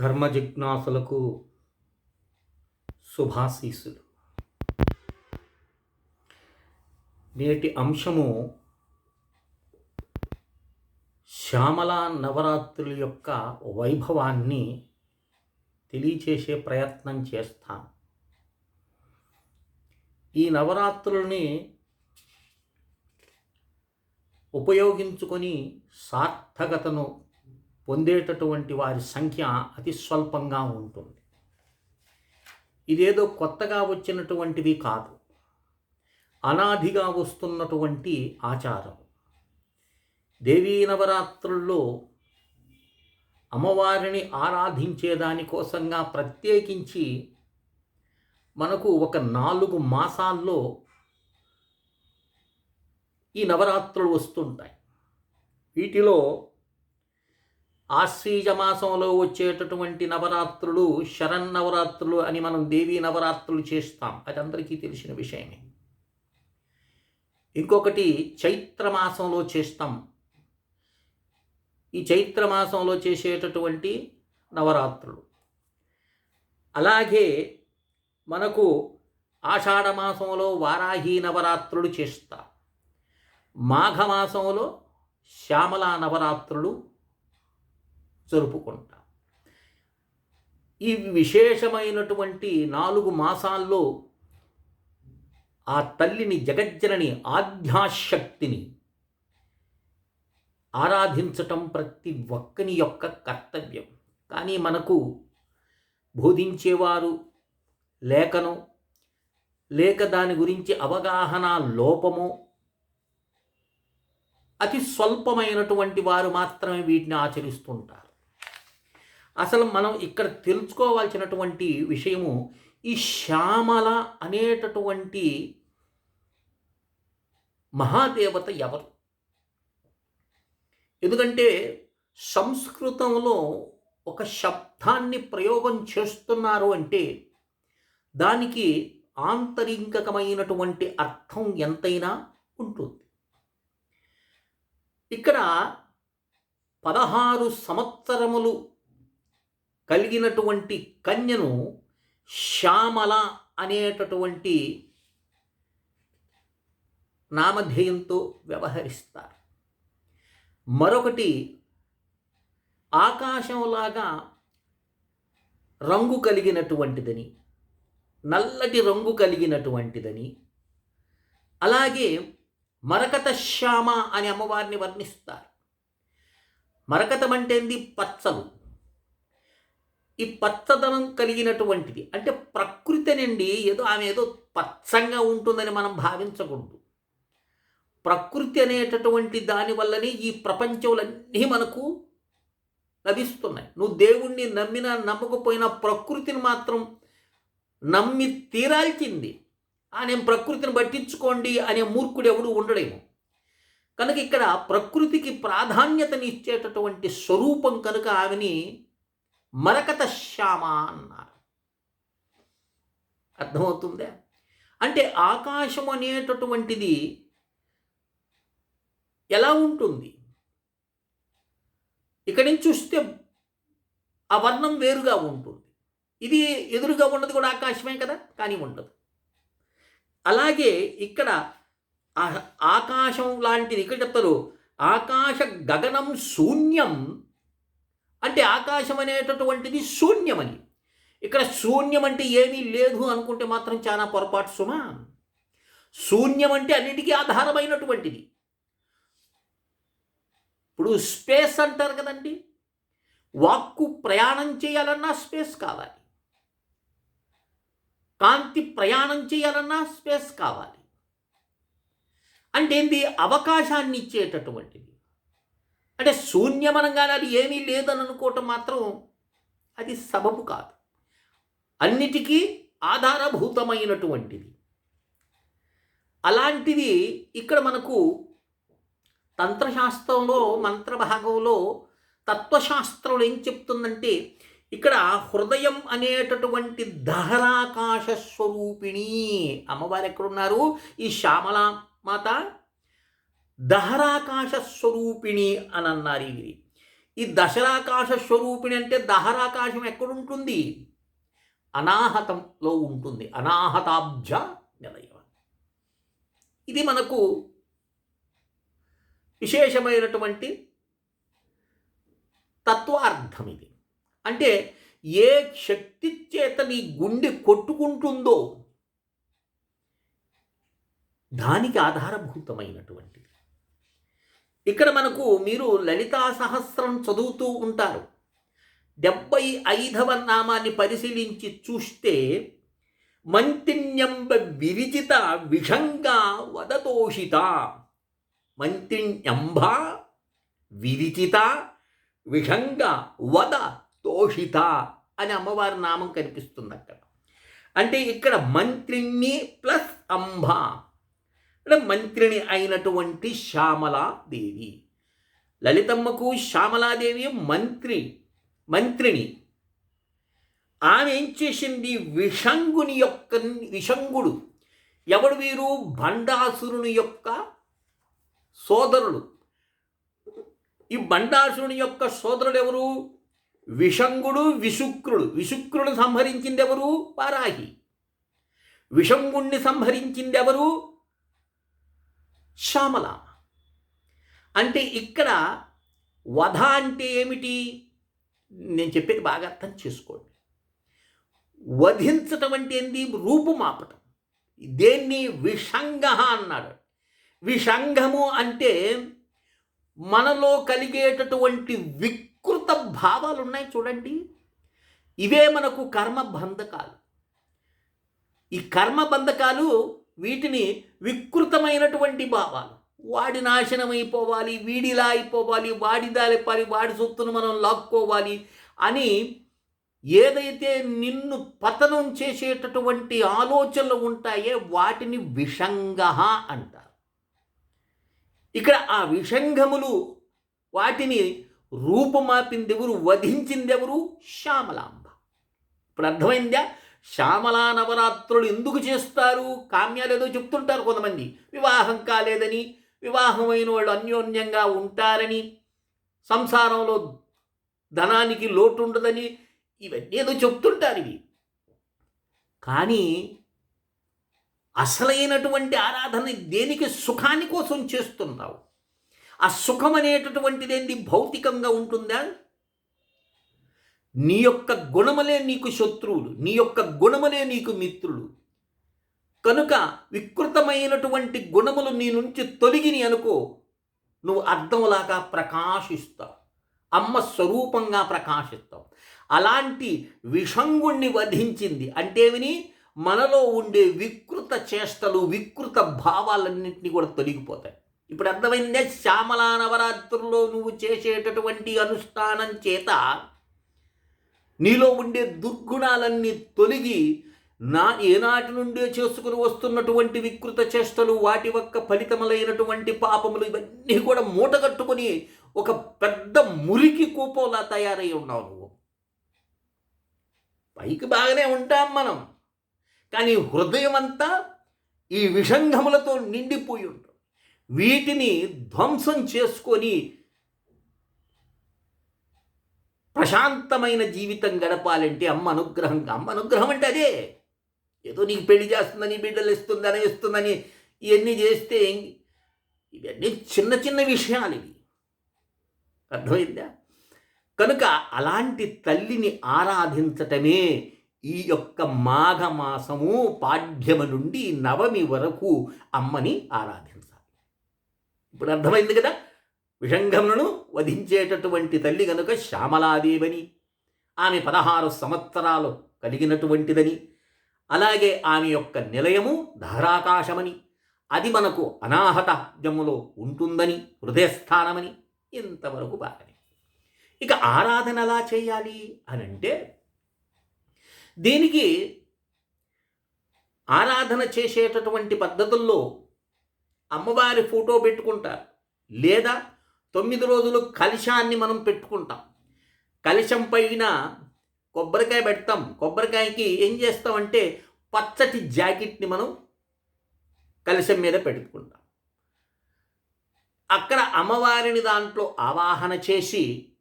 ధర్మ జిజ్ఞాసులకు శుభాశీసులు నేటి అంశము శ్యామల నవరాత్రుల యొక్క వైభవాన్ని తెలియచేసే ప్రయత్నం చేస్తాను. ఈ నవరాత్రుల్ని ఉపయోగించుకొని సార్థకతను పొందేటటువంటి వారి సంఖ్య అతి స్వల్పంగా ఉంటుంది. ఇదేదో కొత్తగా వచ్చినటువంటిది కాదు. అనాదిగా వస్తున్నటువంటి ఆచారం. దేవీ నవరాత్రుల్లో అమ్మవారిని ఆరాధించే దానికోసంగా ప్రత్యేకించి మనకు ఒక నాలుగు మాసాల్లో ఈ నవరాత్రులు వస్తుంటాయి. వీటిలో ఆశ్వీజ మాసంలో వచ్చేటటువంటి నవరాత్రులు శరన్నవరాత్రులు అని మనం దేవీ నవరాత్రులు చేస్తాం. అది అందరికీ తెలిసిన విషయమే. ఇంకొకటి చైత్రమాసంలో చేస్తాం. ఈ చైత్రమాసంలో చేసేటటువంటి నవరాత్రులు. అలాగే మనకు ఆషాఢమాసంలో వారాహి నవరాత్రులు చేస్తాం. మాఘమాసంలో శ్యామల నవరాత్రులు జరుపుకుంటాం. ఈ విశేషమైనటువంటి నాలుగు మాసాల్లో ఆ తల్లిని జగజ్జనని ఆధ్యాశక్తిని ఆరాధించటం ప్రతి ఒక్కని యొక్క కర్తవ్యం. కానీ మనకు బోధించేవారు లేఖను లేక దాని గురించి అవగాహన లోపము అతి స్వల్పమైనటువంటి వారు మాత్రమే వీటిని ఆచరిస్తుంటారు. అసలు మనం ఇక్కడ తెలుసుకోవాల్సినటువంటి విషయము ఈ శ్యామల అనేటటువంటి మహాదేవత ఎవరు? ఎందుకంటే సంస్కృతంలో ఒక శబ్దాన్ని ప్రయోగం చేస్తున్నారు అంటే దానికి ఆంతరింకకమైనటువంటి అర్థం ఎంతైనా ఉంటుంది. ఇక్కడ పదహారు సంవత్సరములు కలిగినటువంటి కన్యను శ్యామల అనేటటువంటి నామధేయంతో వ్యవహరిస్తారు. మరొకటి ఆకాశంలాగా రంగు కలిగినటువంటిదని నల్లటి రంగు కలిగినటువంటిదని అలాగే మరకత శ్యామ అని అమ్మవారిని వర్ణిస్తారు. మరకతం అంటే పచ్చలు. ఈ పచ్చదనం కలిగినటువంటిది. అంటే ప్రకృతి నుండి ఏదో ఆమె ఏదో పచ్చంగా ఉంటుందని మనం భావించకూడదు. ప్రకృతి అనేటటువంటి దానివల్లనే ఈ ప్రపంచములన్నీ మనకు లభిస్తున్నాయి. నువ్వు దేవుణ్ణి నమ్మినా నమ్మకపోయినా ప్రకృతిని మాత్రం నమ్మి తీరాల్సింది. ఆ నేను ప్రకృతిని పట్టించుకోండి అనే మూర్ఖుడు ఎవడు ఉండడేమో. కనుక ఇక్కడ ప్రకృతికి ప్రాధాన్యతని ఇచ్చేటటువంటి స్వరూపం కనుక ఆమెని మరకత శ్యామ అన్నారు. అర్థమవుతుందా? అంటే ఆకాశం అనేటటువంటిది ఎలా ఉంటుంది? ఇక్కడి నుంచి చూస్తే ఆ వర్ణం వేరుగా ఉంటుంది. ఇది ఎదురుగా ఉన్నది కూడా ఆకాశమే కదా? కానీ ఉండదు. అలాగే ఇక్కడ ఆకాశం లాంటిది ఇక్కడ చెప్తారు ఆకాశ గగనం శూన్యం అంటే ఆకాశం అనేటటువంటిది శూన్యమని. ఇక్కడ శూన్యం అంటే ఏమీ లేదు అనుకుంటే మాత్రం చాలా పొరపాటు సుమా. శూన్యం అంటే అన్నిటికీ ఆధారమైనటువంటిది. ఇప్పుడు స్పేస్ అంటారు కదండి. వాక్కు ప్రయాణం చేయాలన్నా స్పేస్ కావాలి. కాంతి ప్రయాణం చేయాలన్నా స్పేస్ కావాలి. అంటే ఏంది? అవకాశాన్ని ఇచ్చేటటువంటిది. అంటే శూన్యమనంగానే అది ఏమీ లేదని అనుకోవటం మాత్రం అది సబబు కాదు. అన్నిటికీ ఆధారభూతమైనటువంటిది. అలాంటిది ఇక్కడ మనకు తంత్రశాస్త్రంలో మంత్రభాగంలో తత్వశాస్త్రంలో ఏం చెప్తుందంటే ఇక్కడ హృదయం అనేటటువంటి దహరాకాశ స్వరూపిణి అమ్మవారు ఎక్కడున్నారు? ఈ శ్యామల మాత దహరాకాశ స్వరూపిణి అని అన్నారు ఇది ఈ దశరాకాశ స్వరూపిణి అంటే దహరాకాశం ఎక్కడుంటుంది? అనాహతంలో ఉంటుంది. అనాహతాబ్జ నిలయం. ఇది మనకు విశేషమైనటువంటి తత్వార్థం ఇది. అంటే ఏ శక్తి చేత నీ గుండె కొట్టుకుంటుందో దానికి ఆధారభూతమైనటువంటిది ఇక్కడ మనకు మీరు లలితా సహస్రం చదువుతూ ఉంటారు. డెబ్బై ఐదవ నామాన్ని పరిశీలించి చూస్తే మంత్రిణ్యంబ విరిచిత విషంగా వదతోషిత. మంత్రిణ్యంబ విరిచిత విషంగా వద తోషిత అని అమ్మవారి నామం కనిపిస్తుంది అక్కడ. అంటే ఇక్కడ మంత్రిణి ప్లస్ అంబ. అంటే మంత్రిని అయినటువంటి శ్యామలాదేవి. లలితమ్మకు శ్యామలాదేవి మంత్రి మంత్రిని. ఆమె ఏం చేసింది? విషంగుని యొక్క విషంగుడు. ఎవడు వీరు? బండాసురుని యొక్క సోదరుడు. ఈ బండాసురుని యొక్క సోదరుడు ఎవరు? విషంగుడు విశుక్రుడు. విశుక్రుడు సంహరించింది ఎవరు? వారాహి. విషంగుణ్ణి సంహరించింది ఎవరు? శ్యామల. అంటే ఇక్కడ వధ అంటే ఏమిటి? నేను చెప్పేది బాగా అర్థం చేసుకోండి. వధించటం అంటే ఏంది? రూపుమాపటం. దేన్ని? విషంగ అన్నాడు. విషంగము అంటే మనలో కలిగేటటువంటి వికృత భావాలు ఉన్నాయి చూడండి. ఇవే మనకు కర్మ బంధకాలు. ఈ కర్మ బంధకాలు వీటిని వికృతమైనటువంటి భావాలు. వాడి నాశనం అయిపోవాలి వీడిలా అయిపోవాలి వాడి దాలిపాలి వాడి సొత్తును మనం లాక్కోవాలి అని ఏదైతే నిన్ను పతనం చేసేటటువంటి ఆలోచనలు ఉంటాయో వాటిని విషంగ అంటారు. ఇక్కడ ఆ విషంగములు వాటిని రూపమాపిందెవరు వధించిందెవరు? శ్యామలాంబ. ఇప్పుడు అర్థమైందా? శ్యామలా నవరాత్రులు ఎందుకు చేస్తారు? కామ్యాలు ఏదో చెప్తుంటారు కొంతమంది. వివాహం కాలేదని వివాహమైన వాళ్ళు అన్యోన్యంగా ఉంటారని సంసారంలో ధనానికి లోటు ఉండదని ఇవన్నీ ఏదో చెప్తుంటారు ఇవి. కానీ అసలైనటువంటి ఆరాధన దేనికి సుఖాని కోసం చేస్తున్నావు? ఆ సుఖం అనేటటువంటిది ఏంది? భౌతికంగా ఉంటుందా? నీ యొక్క గుణములే నీకు శత్రువులు నీ యొక్క గుణములే నీకు మిత్రులు. కనుక వికృతమైనటువంటి గుణములు నీ నుంచి తొలగిని అనుకో నువ్వు అర్థంలాగా ప్రకాశిస్తావు అమ్మ స్వరూపంగా ప్రకాశిస్తావు. అలాంటి విషంగుణ్ణి వధించింది అంటే విని మనలో ఉండే వికృత చేష్టలు వికృత భావాలన్నింటినీ కూడా తొలగిపోతాయి. ఇప్పుడు అర్థమైందే? శ్యామలా నవరాత్రుల్లో నువ్వు చేసేటటువంటి అనుష్ఠానం చేత నీలో ఉండే దుర్గుణాలన్నీ తొలగి నా ఏనాటి నుండే చేసుకుని వస్తున్నటువంటి వికృత చేష్టలు వాటి యొక్క ఫలితములైనటువంటి పాపములు ఇవన్నీ కూడా మూటగట్టుకుని ఒక పెద్ద మురికి కూపోలా తయారై ఉన్నావు నువ్వు. పైకి బాగానే ఉంటాం మనం కానీ హృదయం అంతా ఈ విషంగములతో నిండిపోయి ఉంటాం. వీటిని ధ్వంసం చేసుకొని ప్రశాంతమైన జీవితం గడపాలంటే అమ్మ అనుగ్రహం. అమ్మ అనుగ్రహం అంటే అదే. ఏదో నీకు పెళ్ళి చేస్తుందని బిడ్డలు ఇస్తుందని ఇస్తుందని ఇవన్నీ చేస్తే ఇవన్నీ చిన్న చిన్న విషయాలు ఇవి. అర్థమైందా? కనుక అలాంటి తల్లిని ఆరాధించటమే ఈ యొక్క మాఘమాసము పాఠ్యము నుండి నవమి వరకు అమ్మని ఆరాధించాలి. ఇప్పుడు అర్థమైంది కదా? విషంగములను వధించేటటువంటి తల్లి కనుక శ్యామలాదేవని ఆమె పదహారు సంవత్సరాలు కలిగినటువంటిదని అలాగే ఆమె యొక్క నిలయము ధారాకాశమని అది మనకు అనాహత అనాహతజములో ఉంటుందని హృదయస్థానమని ఇంతవరకు బాగానే. ఇక ఆరాధన ఎలా చేయాలి అని అంటే దీనికి ఆరాధన చేసేటటువంటి పద్ధతుల్లో అమ్మవారి ఫోటో పెట్టుకుంటారు. లేదా తొమ్మిది రోజులు కలశాన్ని మనం పెట్టుకుంటాం. కలశం పైన కొబ్బరికాయ పెడతాం. కొబ్బరికాయకి ఏం చేస్తామంటే పచ్చటి జాకెట్ని మనం కలశం మీద పెట్టుకుంటాం. అక్కడ అమ్మవారిని దాంట్లో ఆవాహన చేసి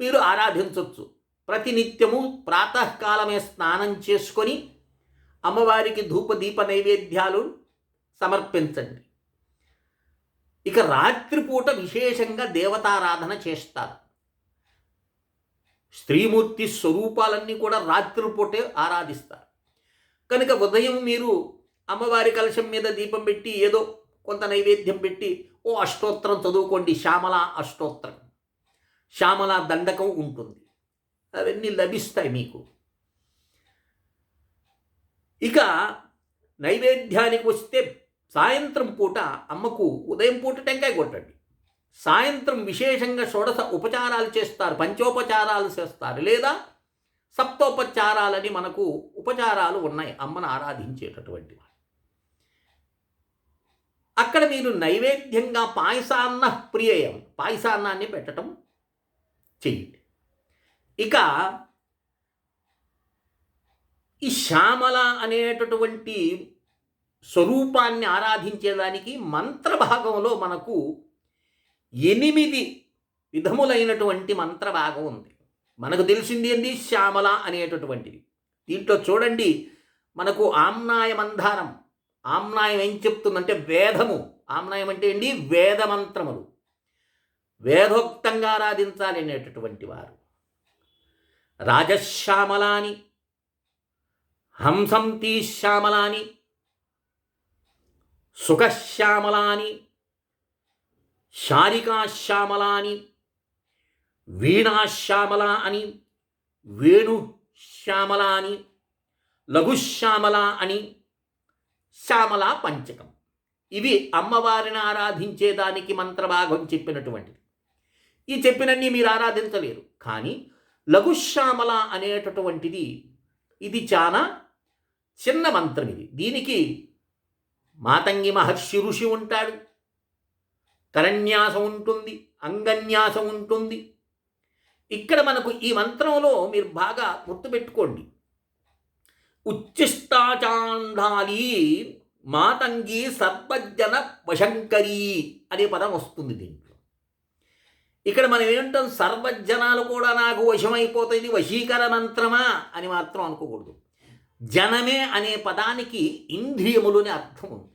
మీరు ఆరాధించవచ్చు ప్రతినిత్యము ప్రాతకాలమే స్నానం చేసుకొని అమ్మవారికి ధూప దీప నైవేద్యాలు సమర్పించండి. ఇక రాత్రిపూట విశేషంగా దేవతారాధన చేస్తారు. స్త్రీమూర్తి స్వరూపాలన్నీ కూడా రాత్రిపూటే ఆరాధిస్తారు. కనుక ఉదయం మీరు అమ్మవారి కలశం మీద దీపం పెట్టి ఏదో కొంత నైవేద్యం పెట్టి ఓ అష్టోత్తరం చదువుకోండి. శ్యామల అష్టోత్తరం శ్యామల దండకం ఉంటుంది. అవన్నీ లభిస్తాయి మీకు. ఇక నైవేద్యానికి వస్తే సాయంత్రం పూట అమ్మకు ఉదయం పూట టెంకాయ కొట్టండి. సాయంత్రం విశేషంగా షోడశ ఉపచారాలు చేస్తారు పంచోపచారాలు చేస్తారు లేదా సప్తోపచారాలని మనకు ఉపచారాలు ఉన్నాయి అమ్మను ఆరాధించేటటువంటి అక్కడ మీరు నైవేద్యంగా పాయసాన్న ప్రియం పాయసాన్నాన్ని పెట్టడం చెయ్యండి. ఇక ఈ శ్యామల అనేటటువంటి స్వరూపాన్ని ఆరాధించేదానికి మంత్రభాగంలో మనకు ఎనిమిది విధములైనటువంటి మంత్రభాగం ఉంది. మనకు తెలిసింది ఏంది? శ్యామల అనేటటువంటిది. దీంట్లో చూడండి మనకు ఆమ్నాయ మంధారం ఆమ్నాయం ఏం చెప్తుందంటే వేదము. ఆమ్నాయం అంటే ఏంటి వేదమంత్రములు వేదోక్తంగా ఆరాధించాలి అనేటటువంటి వారు. రాజశ్యామలాని హంసంతి శ్యామలాని సుఖశ్యామలాని శారికాశ్యామలాని వీణాశ్యామల అని వేణుశ్యామల అని లఘుశ్యామల అని శ్యామల పంచకం. ఇవి అమ్మవారిని ఆరాధించేదానికి మంత్రభాగం చెప్పినటువంటిది. ఈ చెప్పినన్ని మీరు ఆరాధించలేరు. కానీ లఘుశ్యామల అనేటటువంటిది ఇది చాలా చిన్న మంత్రం ఇది. దీనికి మాతంగి మహర్షి ఋషి ఉంటాడు. కరన్యాసం ఉంటుంది అంగన్యాసం ఉంటుంది. ఇక్కడ మనకు ఈ మంత్రంలో మీరు బాగా గుర్తుపెట్టుకోండి. ఉచ్చిష్టాచాండాలి మాతంగి సర్వజన వశంకరి అనే పదం వస్తుంది దీంట్లో. ఇక్కడ మనం ఏంటాం సర్వజనాలు కూడా నాకు వశమైపోతుంది వశీకర మంత్రమా అని మాత్రం అనుకోకూడదు. జనమే అనే పదానికి ఇంద్రియములని అర్థం ఉంది.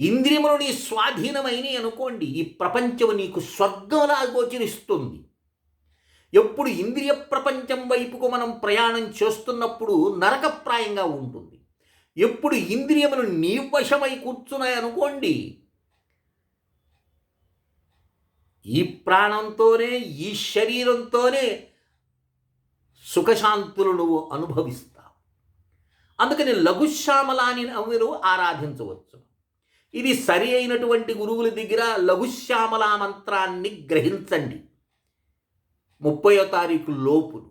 ఇంద్రియములు నీ స్వాధీనమైనవి అనుకోండి ఈ ప్రపంచం నీకు స్వర్గంలా గోచరిస్తుంది. ఎప్పుడు ఇంద్రియ ప్రపంచం వైపుకు మనం ప్రయాణం చేస్తున్నప్పుడు నరకప్రాయంగా ఉంటుంది. ఎప్పుడు ఇంద్రియములు నీ వశమై కూర్చున్నాయి అనుకోండి ఈ ప్రాణంతోనే ఈ శరీరంతోనే సుఖశాంతులు నువ్వు అనుభవిస్తావు. అందుకని లఘుశ్యామలాని మీరు ఆరాధించవచ్చు. ఇది సరి అయినటువంటి గురువుల దగ్గర లఘుశ్యామల మంత్రాన్ని గ్రహించండి. ముప్పయో తారీఖు లోపులు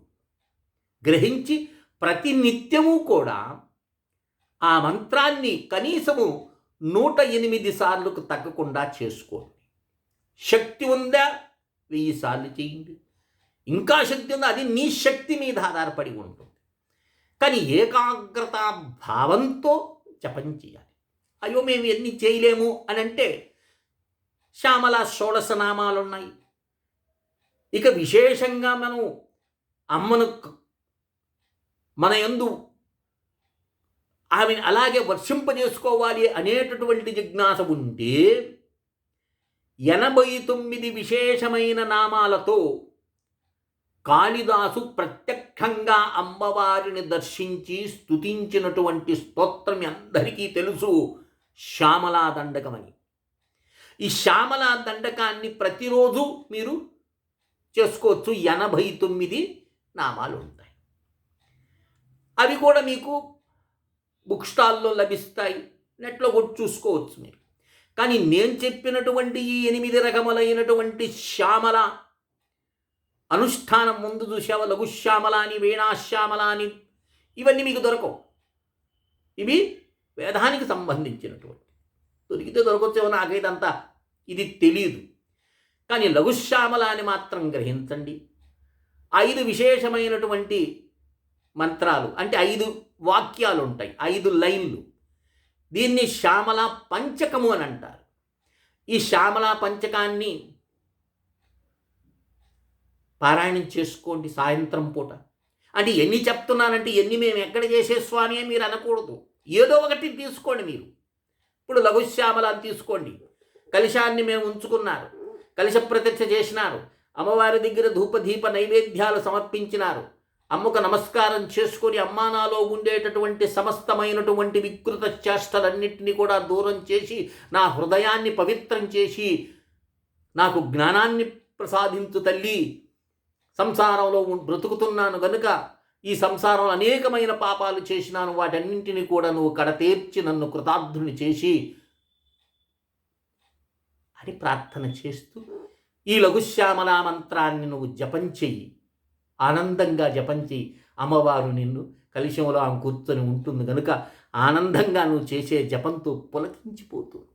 గ్రహించి ప్రతి నిత్యము కూడా ఆ మంత్రాన్ని కనీసము నూట ఎనిమిది సార్లకు తగ్గకుండా చేసుకోండి. శక్తి ఉందా? వెయ్యి సార్లు చేయండి. ఇంకా శక్తి ఉందా? అది నీ శక్తి మీద ఆధారపడి ఉంటుంది. కానీ ఏకాగ్రత భావంతో జపం చేయాలి. అయ్యో మేము ఎన్ని చేయలేము అని అంటే శ్యామల షోడశ నామాలు ఉన్నాయి. ఇక విశేషంగా మనం అమ్మను మన ఎందు ఆమెను అలాగే వర్షింపజేసుకోవాలి అనేటటువంటి జిజ్ఞాస ఉంటే ఎనభై తొమ్మిది విశేషమైన నామాలతో కాళిదాసు ప్రత్యక్ష ప్రత్యక్షంగా అమ్మవారిని దర్శించి స్తుతించినటువంటి స్తోత్రం అందరికీ తెలుసు శ్యామలా దండకమని. ఈ శ్యామలా దండకాన్ని ప్రతిరోజు మీరు చేసుకోవచ్చు. ఎనభై తొమ్మిది నామాలు ఉంటాయి. అవి కూడా మీకు బుక్ స్టాల్లో లభిస్తాయి. నెట్లో కూడా చూసుకోవచ్చు మీరు. కానీ నేను చెప్పినటువంటి ఈ ఎనిమిది రకములైనటువంటి శ్యామల అనుష్ఠానం ముందు చూసావ లఘుశ్యామలాని వీణాశ్యామలాని ఇవన్నీ మీకు దొరకవు. ఇవి వేదానికి సంబంధించినటువంటి. దొరికితే దొరకొచ్చేవో నాకైతే అంత ఇది తెలియదు కానీ లఘుశ్యామల అని మాత్రం గ్రహించండి. ఐదు విశేషమైనటువంటి మంత్రాలు అంటే ఐదు వాక్యాలు ఉంటాయి ఐదు లైన్లు. దీన్ని శ్యామల పంచకము అని అంటారు. ఈ శ్యామల పంచకాన్ని పారాయణం చేసుకోండి సాయంత్రం పూట. అంటే ఎన్ని చెప్తున్నానంటే ఎన్ని మేము ఎక్కడ చేసే స్వామి అని మీరు అనకూడదు. ఏదో ఒకటి తీసుకోండి మీరు. ఇప్పుడు లఘుశ్యామలాన్ని తీసుకోండి. కలశాన్ని మేము ఉంచుకున్నారు. కలశ ప్రతిష్ఠ చేసినారు. అమ్మవారి దగ్గర ధూపదీప నైవేద్యాలు సమర్పించినారు. అమ్మకు నమస్కారం చేసుకొని అమ్మానాలో ఉండేటటువంటి సమస్తమైనటువంటి వికృత చేష్టలన్నింటినీ కూడా దూరం చేసి నా హృదయాన్ని పవిత్రం చేసి నాకు జ్ఞానాన్ని ప్రసాదించు తల్లి. సంసారంలో ఉం- బ్రతుకుతున్నాను గనుక ఈ సంసారంలో అనేకమైన పాపాలు చేసినాను వాటన్నింటినీ కూడా నువ్వు కడతేర్చి నన్ను కృతార్థుని చేసి అని ప్రార్థన చేస్తూ ఈ లఘుశ్యామలా మంత్రాన్ని నువ్వు జపం చెయ్యి. ఆనందంగా జపం చెయ్యి. అమ్మవారు నిన్ను కలిశంలో ఆమె కూర్చొని ఉంటుంది కనుక ఆనందంగా నువ్వు చేసే జపంతో పులకించిపోతుంది.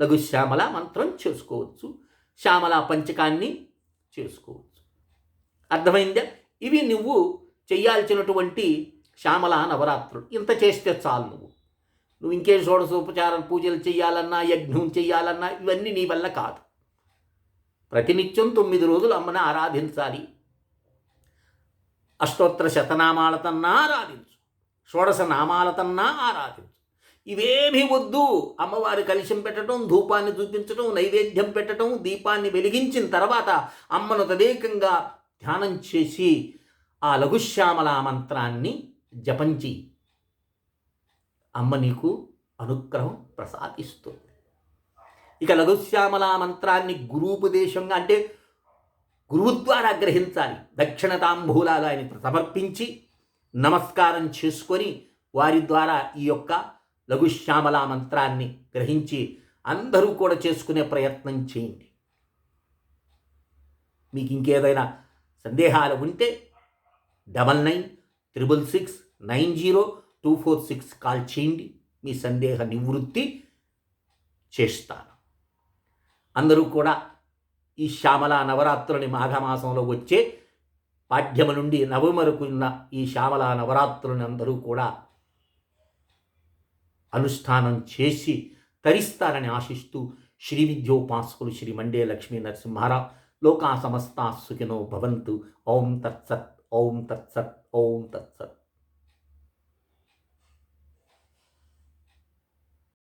లఘుశ్యామల మంత్రం చేసుకోవచ్చు. శ్యామల పంచకాన్ని చేసుకోవచ్చు. అర్థమైందా? ఇవి నువ్వు చేయాల్సినటువంటి శ్యామల నవరాత్రులు. ఇంత చేస్తే చాలు నువ్వు. నువ్వు ఇంకే షోడశోపచారం పూజలు చేయాలన్నా యజ్ఞం చేయాలన్నా ఇవన్నీ నీ వల్ల కాదు. ప్రతినిత్యం తొమ్మిది రోజులు అమ్మని ఆరాధించాలి. అష్టోత్తర శతనామాలతన్నా ఆరాధించు. షోడశ నామాలతన్నా ఆరాధించు. ఇవేమీ వద్దు. అమ్మవారి కలిశం పెట్టడం ధూపాన్ని చూపించడం నైవేద్యం పెట్టడం దీపాన్ని వెలిగించిన తర్వాత అమ్మను తదేకంగా ధ్యానం చేసి ఆ లఘుశ్యామల మంత్రాన్ని జపంచి అమ్మ నీకు అనుగ్రహం ప్రసాదిస్తుంది. ఇక లఘుశ్యామల మంత్రాన్ని గురూపదేశంగా అంటే గురువు ద్వారా గ్రహించాలి. దక్షిణ తాంబూలాలు ఆయన సమర్పించి నమస్కారం చేసుకొని వారి ద్వారా ఈ యొక్క లఘుశ్యామల మంత్రాన్ని గ్రహించి అందరూ కూడా చేసుకునే ప్రయత్నం చేయండి. మీకు ఇంకేదైనా సందేహాలు ఉంటే double nine triple six nine zero two four six call చేయండి. మీ సందేహ నివృత్తి చేస్తాను. అందరూ కూడా ఈ శ్యామల నవరాత్రులని మాఘమాసంలో వచ్చే పాఠ్యము నుండి నవమి వరకు ఉన్న ఈ శ్యామల నవరాత్రులని అందరూ కూడా అనుష్ఠానం చేసి తరిస్తారని ఆశిస్తూ శ్రీ విద్యోపాసకులు శ్రీ మండే లక్ష్మీ నరసింహారావు లోకా సమస్తా సుఖినో భవంతు. ఓం తత్సత్ ఓం తత్సత్ ఓం తత్సత్.